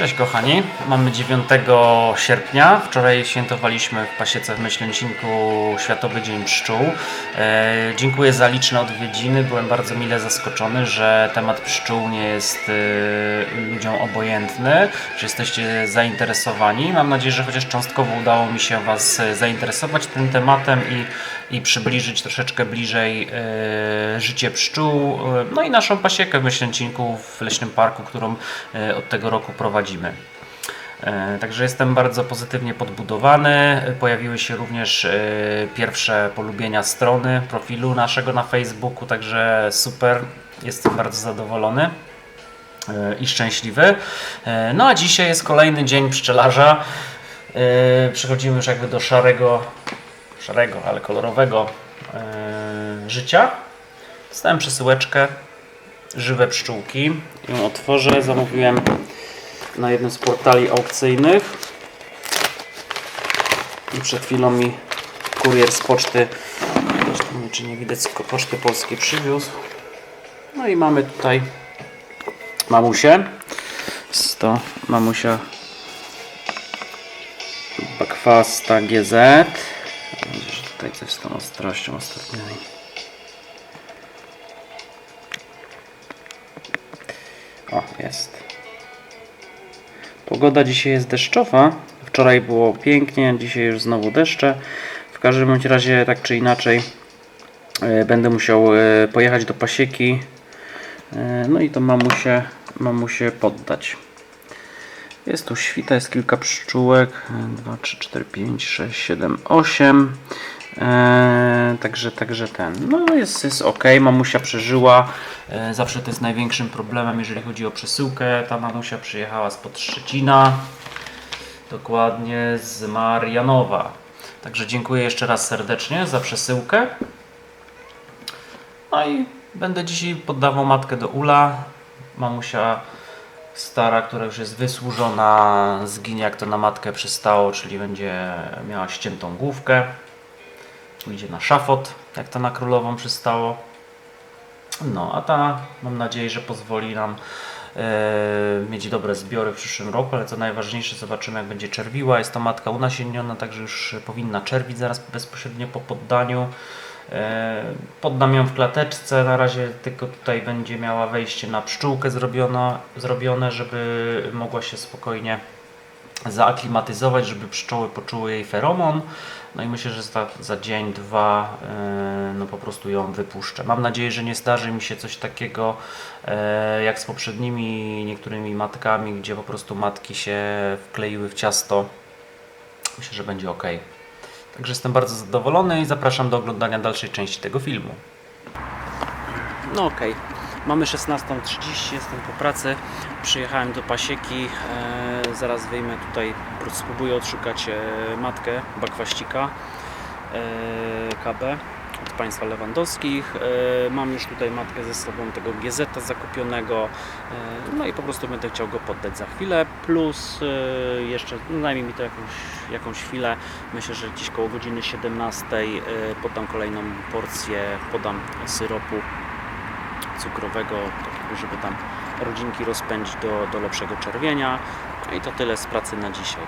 Cześć kochani, mamy 9 sierpnia. Wczoraj świętowaliśmy w Pasiece w Myślęcinku Światowy Dzień Pszczół. E, dziękuję za liczne odwiedziny. Byłem bardzo mile zaskoczony, że temat pszczół nie jest e, ludziom obojętny, że jesteście zainteresowani. Mam nadzieję, że chociaż cząstkowo udało mi się Was e, zainteresować tym tematem i, i przybliżyć troszeczkę bliżej e, życie pszczół, e, no i naszą pasiekę w Myślęcinku w Leśnym Parku, którą e, od tego roku prowadzimy. Także jestem bardzo pozytywnie podbudowany. Pojawiły się również pierwsze polubienia strony, profilu naszego na Facebooku, także super. Jestem bardzo zadowolony i szczęśliwy. No a dzisiaj jest kolejny dzień pszczelarza. Przechodzimy już jakby do szarego, szarego, ale kolorowego e, życia. Dostałem przesyłeczkę, żywe pszczółki. Ją otworzę. Zamówiłem na jednym z portali aukcyjnych. I przed chwilą mi kurier z poczty, tu nie czy nie widać, z poczty polskiej przywiózł. No i mamy tutaj mamusię. Jest to mamusia Bakwasta GZ. Tutaj coś z tą ostrością ostatniami. O, jest. Pogoda dzisiaj jest deszczowa. Wczoraj było pięknie, dzisiaj już znowu deszcze. W każdym razie, tak czy inaczej, e, będę musiał e, pojechać do pasieki. E, No i to mamusie, mamusie poddać. Jest tu świta, jest kilka pszczółek. 2, 3, 4, 5, 6, 7, 8. Eee, także, także ten. No jest, jest ok, mamusia przeżyła. E, zawsze to jest największym problemem, jeżeli chodzi o przesyłkę. Ta mamusia przyjechała spod Szczecina. Dokładnie z Marianowa. Także dziękuję jeszcze raz serdecznie za przesyłkę. No i będę dzisiaj poddawał matkę do ula. Mamusia stara, która już jest wysłużona, zginie jak to na matkę przystało, czyli będzie miała ściętą główkę. Pójdzie na szafot, jak to na królową przystało. No, a ta mam nadzieję, że pozwoli nam e, mieć dobre zbiory w przyszłym roku, ale co najważniejsze, zobaczymy jak będzie czerwiła. Jest to matka unasienniona, także już powinna czerwić zaraz bezpośrednio po poddaniu. E, Poddam ją w klateczce, na razie tylko tutaj będzie miała wejście na pszczółkę zrobione, zrobione żeby mogła się spokojnie zaaklimatyzować, żeby pszczoły poczuły jej feromon. No i myślę, że za, za dzień, dwa e, no po prostu ją wypuszczę. Mam nadzieję, że nie zdarzy mi się coś takiego e, jak z poprzednimi niektórymi matkami, gdzie po prostu matki się wkleiły w ciasto. Myślę, że będzie ok. Także jestem bardzo zadowolony i zapraszam do oglądania dalszej części tego filmu. No okej, mamy 16.30, jestem po pracy, przyjechałem do pasieki, e, zaraz wyjmę tutaj, spróbuję odszukać e, matkę bakwaścika e, KB państwa lewandowskich. E, mam już tutaj matkę ze sobą tego GZ zakupionego, e, no i po prostu będę chciał go poddać za chwilę, plus e, jeszcze no, zajmie mi to jakąś, jakąś chwilę, myślę, że gdzieś koło godziny 17 e, poddam kolejną porcję, podam syropu cukrowego, takiego, żeby tam rodzinki rozpędzić do, do lepszego czerwienia. No i to tyle z pracy na dzisiaj.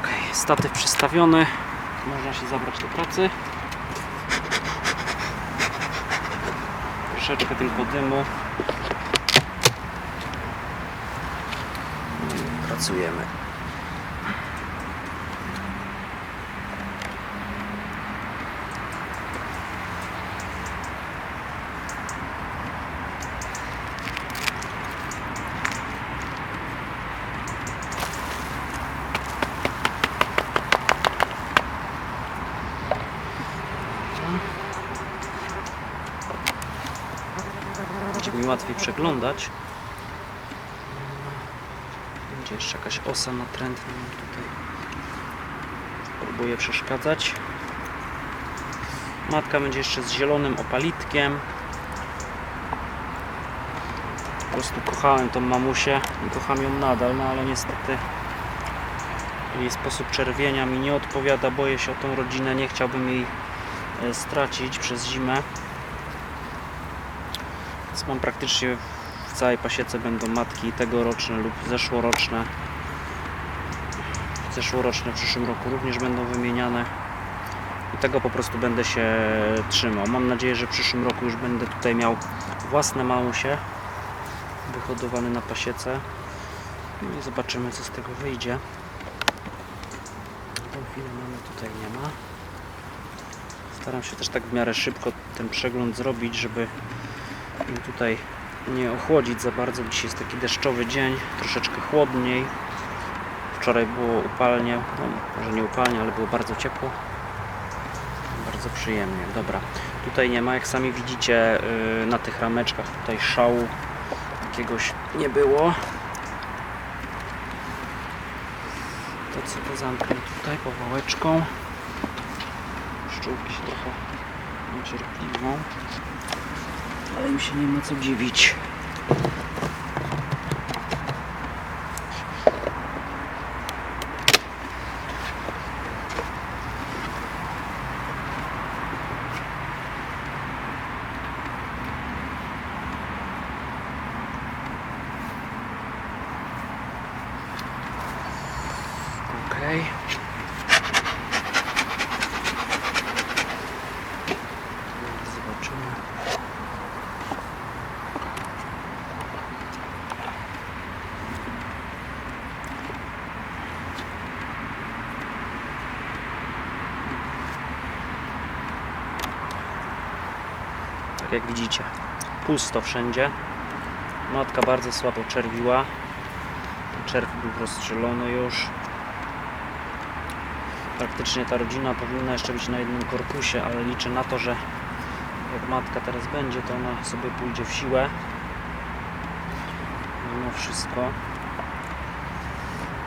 Ok, statyw przystawiony. Można się zabrać do pracy. Troszeczkę tylko dymu. I Pracujemy. Mi łatwiej przeglądać. Będzie jeszcze jakaś osa natrętna mi tutaj. Próbuję przeszkadzać. Matka będzie jeszcze z zielonym opalitkiem. Po prostu kochałem tą mamusię i kocham ją nadal, no ale niestety jej sposób czerwienia mi nie odpowiada. Boję się o tą rodzinę, nie chciałbym jej e, stracić przez zimę. Mam praktycznie w całej pasiece będą matki tegoroczne lub zeszłoroczne. Zeszłoroczne w przyszłym roku również będą wymieniane. I tego po prostu będę się trzymał. Mam nadzieję, że w przyszłym roku już będę tutaj miał własne mamusie wyhodowane na pasiece. No i zobaczymy co z tego wyjdzie. Tą chwilę mamy tutaj nie ma. Staram się też tak w miarę szybko ten przegląd zrobić, żeby tutaj nie ochłodzić za bardzo. Dzisiaj jest taki deszczowy dzień, troszeczkę chłodniej. Wczoraj było upalnie, no, może nie upalnie, ale było bardzo ciepło. Bardzo przyjemnie. Dobra, tutaj nie ma, jak sami widzicie yy, na tych rameczkach tutaj szału jakiegoś nie było. To to zamknę tutaj powałeczką. Pszczółki się trochę niecierpliwą, ale im się nie ma co dziwić. Okej. Zobaczymy. Tak jak widzicie, pusto wszędzie. Matka bardzo słabo czerwiła. Czerw był rozstrzelony już. Praktycznie ta rodzina powinna jeszcze być na jednym korpusie, ale liczę na to, że jak matka teraz będzie, to ona sobie pójdzie w siłę. Mimo wszystko.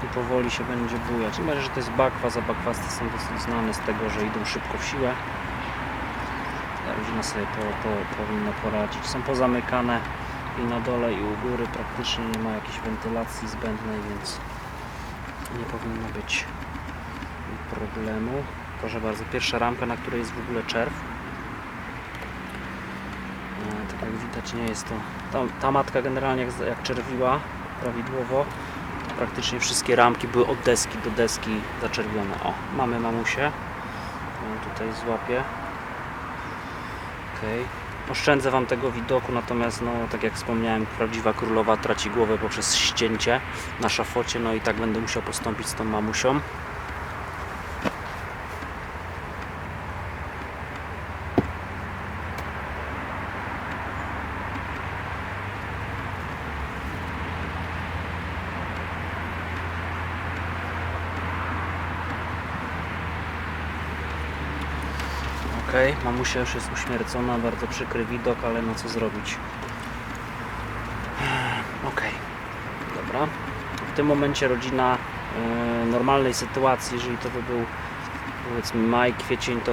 I powoli się będzie bujać. Bardziej, że to jest bakwas, a bakwasy są dosyć znane z tego, że idą szybko w siłę. Rodzina sobie po, po, poradzić. Są pozamykane i na dole i u góry praktycznie nie ma jakiejś wentylacji zbędnej, więc nie powinno być problemu. Proszę bardzo, pierwsza ramka, na której jest w ogóle czerw. E, tak jak widać nie jest to... Ta, ta matka generalnie jak, jak czerwiła prawidłowo, praktycznie wszystkie ramki były od deski do deski zaczerwione. O, mamy mamusię. Ją tutaj złapię. Okej. Oszczędzę Wam tego widoku, natomiast no, tak jak wspomniałem, prawdziwa królowa traci głowę poprzez ścięcie na szafocie, no i tak będę musiał postąpić z tą mamusią. Okej, mamusia już jest uśmiercona, bardzo przykry widok, ale no co zrobić. Okej, dobra. W tym momencie rodzina e, normalnej sytuacji, jeżeli to by był powiedzmy maj, kwiecień, to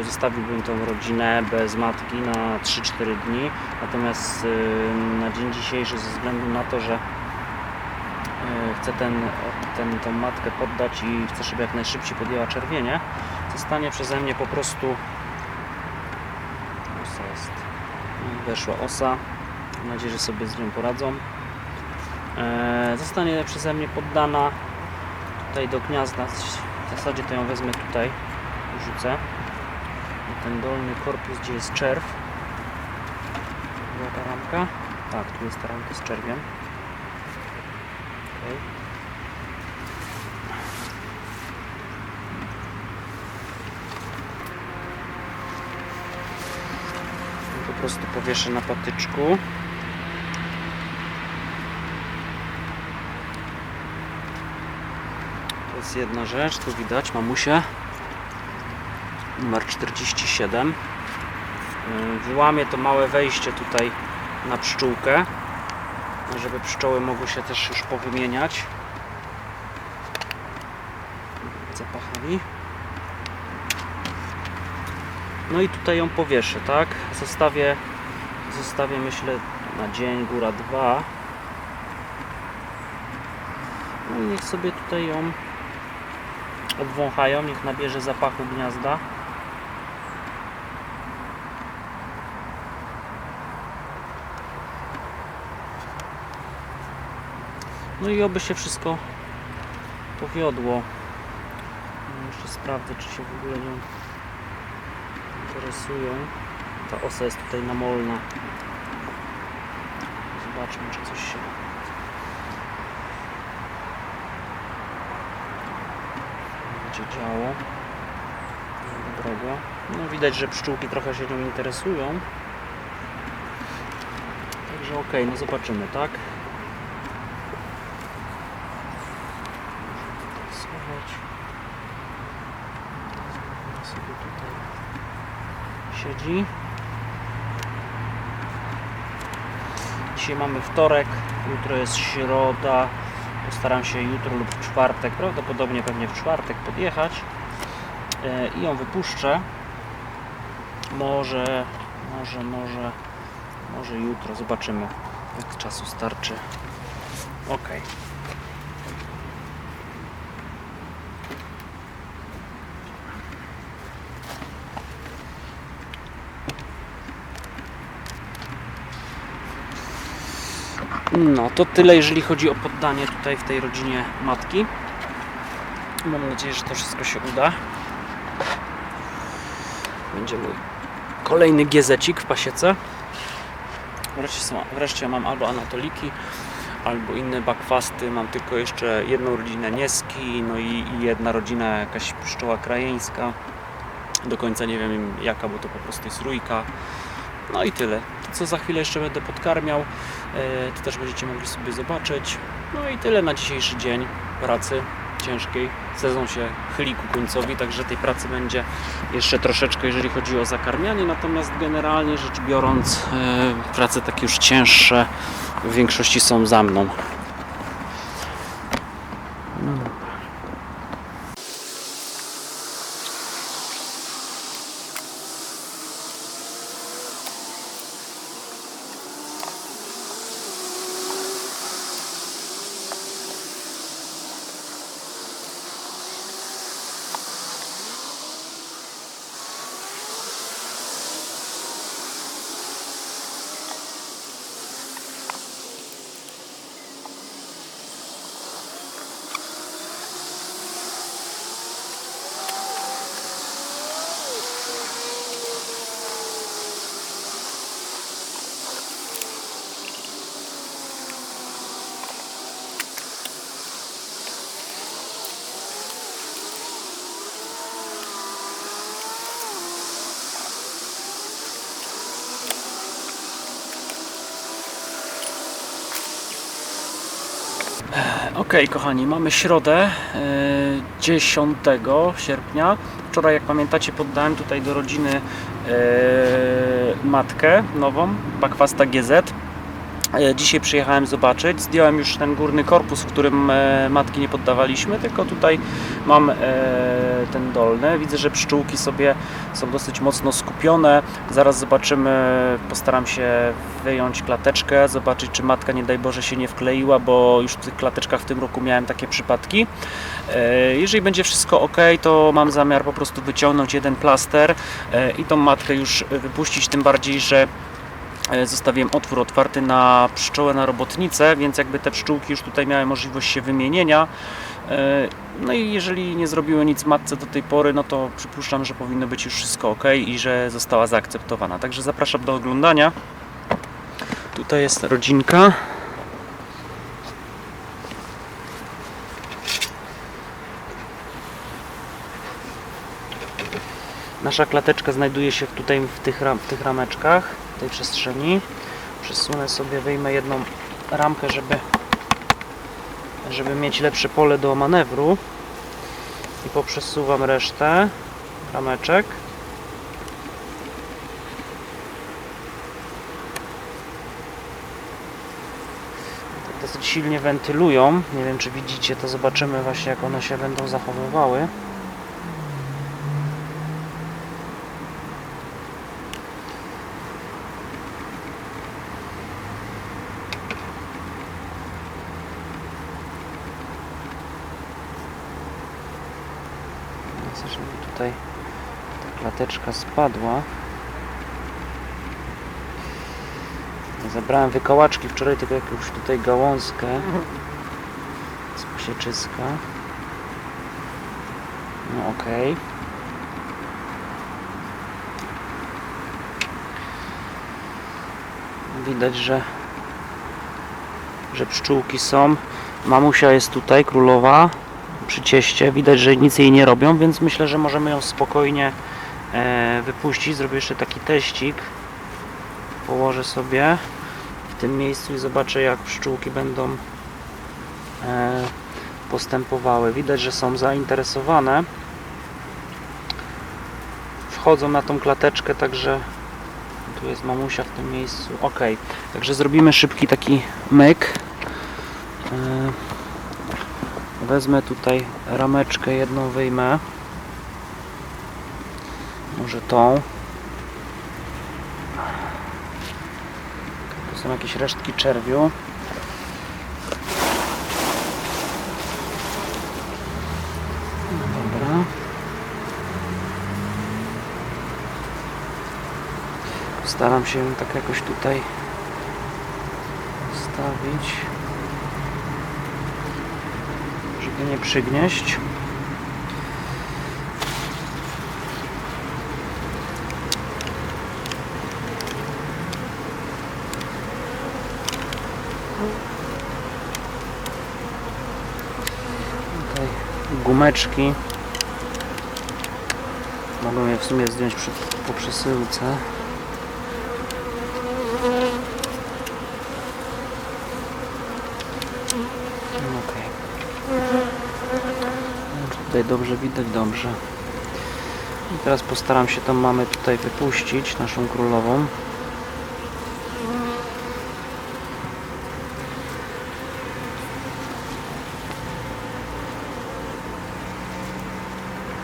e, zostawiłbym tą rodzinę bez matki na 3-4 dni. Natomiast e, na dzień dzisiejszy, ze względu na to, że chcę ten, ten, tą matkę poddać i chcę, żeby jak najszybciej podjęła czerwienie, zostanie przeze mnie po prostu osa jest. Weszła osa. Mam nadzieję, że sobie z nią poradzą. E, zostanie przeze mnie poddana tutaj do gniazda. W zasadzie to ją wezmę tutaj. Rzucę. Ten dolny korpus, gdzie jest czerw. Była ta ramka? Tak, tu jest ta ramka z czerwiem. Okay. po prostu powieszę na patyczku. To jest jedna rzecz, tu widać mamusię numer 47 Yy, wyłamię to małe wejście tutaj na pszczółkę żeby pszczoły mogły się też już powymieniać no i tutaj ją powieszę, tak? Zostawię, zostawię myślę na dzień, góra dwa. No i niech sobie tutaj ją obwąchają, niech nabierze zapachu gniazda. No i oby się wszystko powiodło. No, Jeszcze sprawdzę, czy się w ogóle nią interesują. Ta osa jest tutaj namolna. Zobaczmy, czy coś się będzie działo. Dobrego. No widać, że pszczółki trochę się nią interesują. Także okej, no zobaczymy, tak? Schować. Ona sobie tutaj siedzi. Dzisiaj mamy wtorek, jutro jest środa. Postaram się jutro lub w czwartek, prawdopodobnie pewnie w czwartek podjechać e, i ją wypuszczę. Może, może, może, może jutro zobaczymy, jak czasu starczy. Ok. No, to tyle, jeżeli chodzi o poddanie tutaj w tej rodzinie matki. Mam nadzieję, że to wszystko się uda. Będzie mój kolejny giezecik w pasiece. Wreszcie, wreszcie mam albo anatoliki, albo inne bakwasty. Mam tylko jeszcze jedną rodzinę nieski, no i, i jedna rodzina jakaś pszczoła krajeńska. Do końca nie wiem jaka, bo to po prostu jest rójka. No i tyle. Co za chwilę jeszcze będę podkarmiał, e, to też będziecie mogli sobie zobaczyć. No i tyle na dzisiejszy dzień pracy ciężkiej. Sezon się chyli ku końcowi, także tej pracy będzie jeszcze troszeczkę, jeżeli chodzi o zakarmianie. Natomiast generalnie rzecz biorąc, e, prace takie już cięższe w większości są za mną. No dobra. Ok, kochani, mamy środę e, 10 sierpnia. Wczoraj, jak pamiętacie, poddałem tutaj do rodziny e, matkę nową, Bakwasta GZ. E, Dzisiaj przyjechałem zobaczyć. Zdjąłem już ten górny korpus, w którym e, matki nie poddawaliśmy, tylko tutaj mam e, ten dolny. Widzę, że pszczółki sobie są dosyć mocno skupione. Zaraz zobaczymy, postaram się wyjąć klateczkę, zobaczyć, czy matka nie daj Boże się nie wkleiła, bo już w tych klateczkach w tym roku miałem takie przypadki. E, Jeżeli będzie wszystko ok, to mam zamiar po prostu wyciągnąć jeden plaster e, i tą matkę już wypuścić, tym bardziej, że zostawiłem otwór otwarty na pszczołę na robotnicę, więc jakby te pszczółki już tutaj miały możliwość się wymienienia. E, No i jeżeli nie zrobiły nic matce do tej pory, no to przypuszczam, że powinno być już wszystko ok i że została zaakceptowana. Także zapraszam do oglądania. Tutaj jest rodzinka. Nasza klateczka znajduje się tutaj w tych, ram, w tych rameczkach, w tej przestrzeni. Przesunę sobie, wyjmę jedną ramkę, żeby, żeby mieć lepsze pole do manewru. I poprzesuwam resztę rameczek. Dosyć silnie wentylują. Nie wiem, czy widzicie, to zobaczymy właśnie, jak one się będą zachowywały. Chcę, żeby tutaj ta klateczka spadła. Zabrałem wykołaczki wczoraj, tylko jakąś tutaj gałązkę. sieczyska. No okej. Widać, że że pszczółki są. Mamusia jest tutaj, królowa, przy cieście. Widać, że nic jej nie robią, więc myślę, że możemy ją spokojnie e, wypuścić. Zrobię jeszcze taki teścik. Położę sobie w tym miejscu i zobaczę, jak pszczółki będą e, postępowały. Widać, że są zainteresowane. Wchodzą na tą klateczkę, także tu jest mamusia w tym miejscu. Ok, także zrobimy szybki taki myk. Wezmę tutaj rameczkę jedną wyjmę. Może tą. Tu są jakieś resztki czerwiu. Dobra. Staram się tak jakoś tutaj stawić, żeby nie przygnieść. Tutaj gumeczki. Mogę je w sumie zdjąć przy, po przesyłce. Okej. Czy Tutaj dobrze widać, dobrze. I teraz postaram się tą mamę tutaj wypuścić, naszą królową.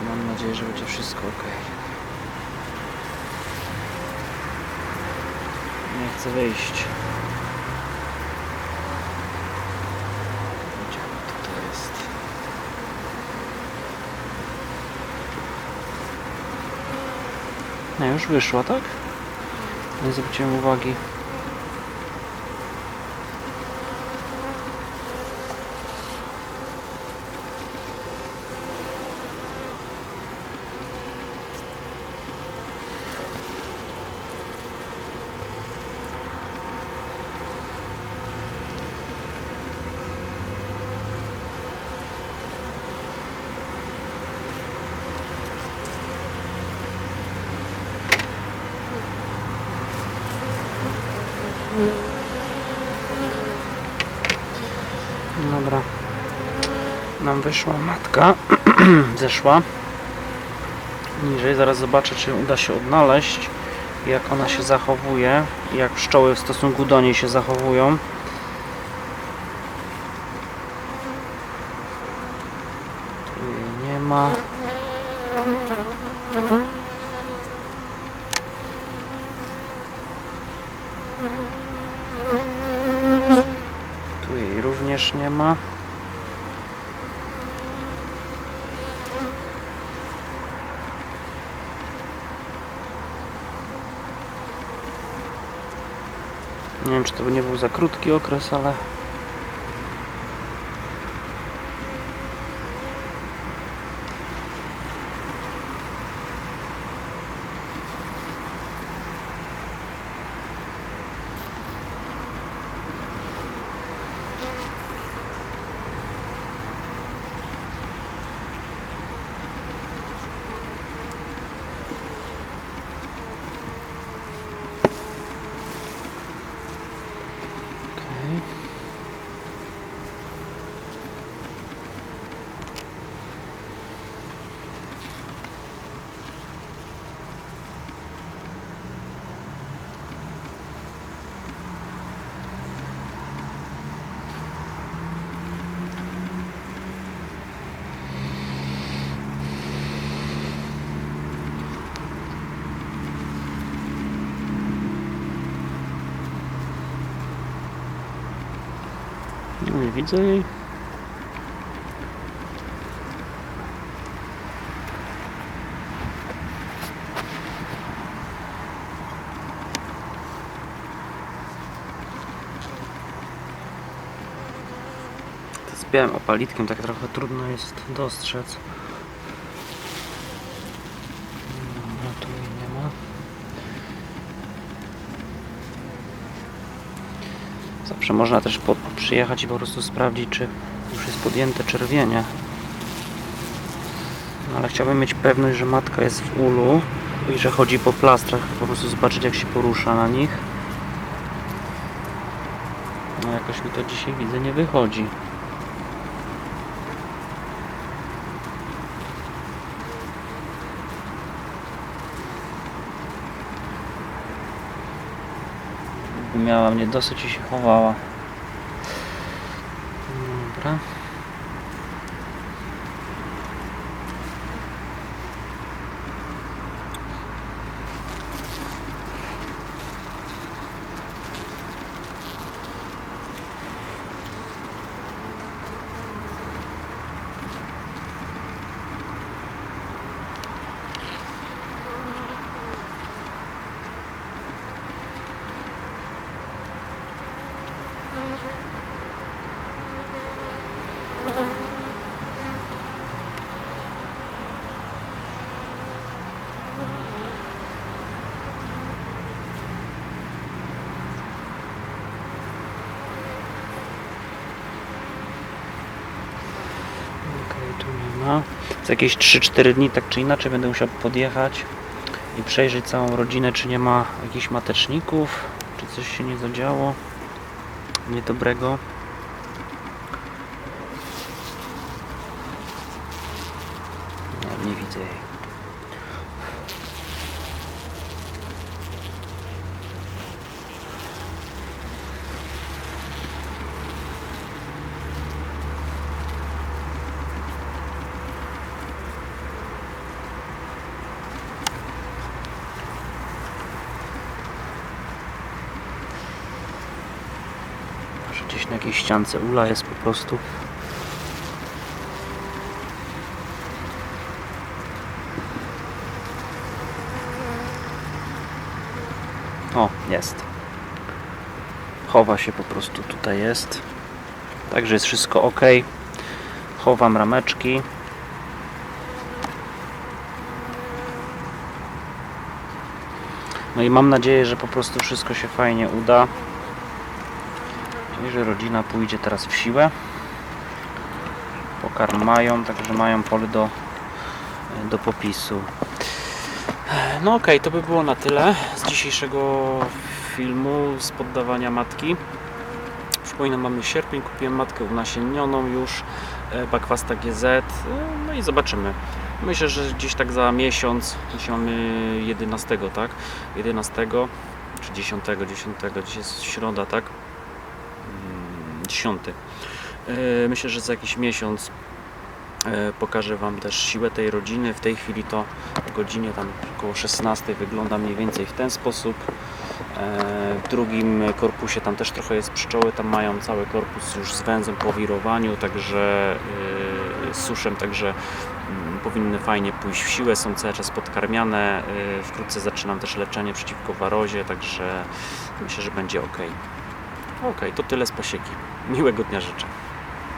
Mam nadzieję, że będzie wszystko ok. Nie chcę wyjść. Gdzie ona tutaj jest? Już wyszła, tak? Nie zwróciłem uwagi. Dobra. Nam wyszła matka. Zeszła. Niżej. Zaraz zobaczę, czy uda się odnaleźć. Jak ona się zachowuje. Jak pszczoły w stosunku do niej się zachowują. Tu jej nie ma. Tu jej również nie ma. Nie wiem, czy to nie był za krótki okres, ale Nie widzę jej. Jest białym opalitkiem, tak trochę trudno jest dostrzec. Dobra, tu jej nie ma. Zawsze można też po, przyjechać i po prostu sprawdzić, czy już jest podjęte czerwienie. No, ale chciałbym mieć pewność, że matka jest w ulu i że chodzi po plastrach, po prostu zobaczyć jak się porusza na nich. No jakoś mi to dzisiaj widzę nie wychodzi. Miała mnie dosyć i się chowała. Dobra. Okej, tu nie ma. Za jakieś 3-4 dni tak czy inaczej będę musiał podjechać i przejrzeć całą rodzinę, czy nie ma jakichś mateczników, czy coś się nie zadziało niedobrego. Nie, nie widzę jej. Może gdzieś na jakiejś ściance ula jest po prostu. O, jest. Chowa się po prostu tutaj jest. Także jest wszystko ok. Chowam rameczki. No i mam nadzieję, że po prostu wszystko się fajnie uda. Że rodzina pójdzie teraz w siłę. Pokarm mają, także mają pole do, do popisu. No okej, to by było na tyle z dzisiejszego filmu z poddawania matki. Przypominam, mamy sierpień, kupiłem matkę unasiennioną już, e, Bakwasta GZ, e, no i zobaczymy. Myślę, że gdzieś tak za miesiąc, dzisiaj mamy 11, tak? 11 czy 10, 10, dzisiaj jest środa, tak? 10. E, Myślę, że za jakiś miesiąc e, pokażę Wam też siłę tej rodziny. W tej chwili to o godzinie tam około 16 wygląda mniej więcej w ten sposób. E, W drugim korpusie tam też trochę jest pszczoły, tam mają cały korpus już z węzłem po wirowaniu, także suszem, także mm, powinny fajnie pójść w siłę, są cały czas podkarmiane. Wkrótce zaczynam też leczenie przeciwko warozie, także myślę, że będzie ok. Ok, to tyle z pasieki. Miłego dnia życzę.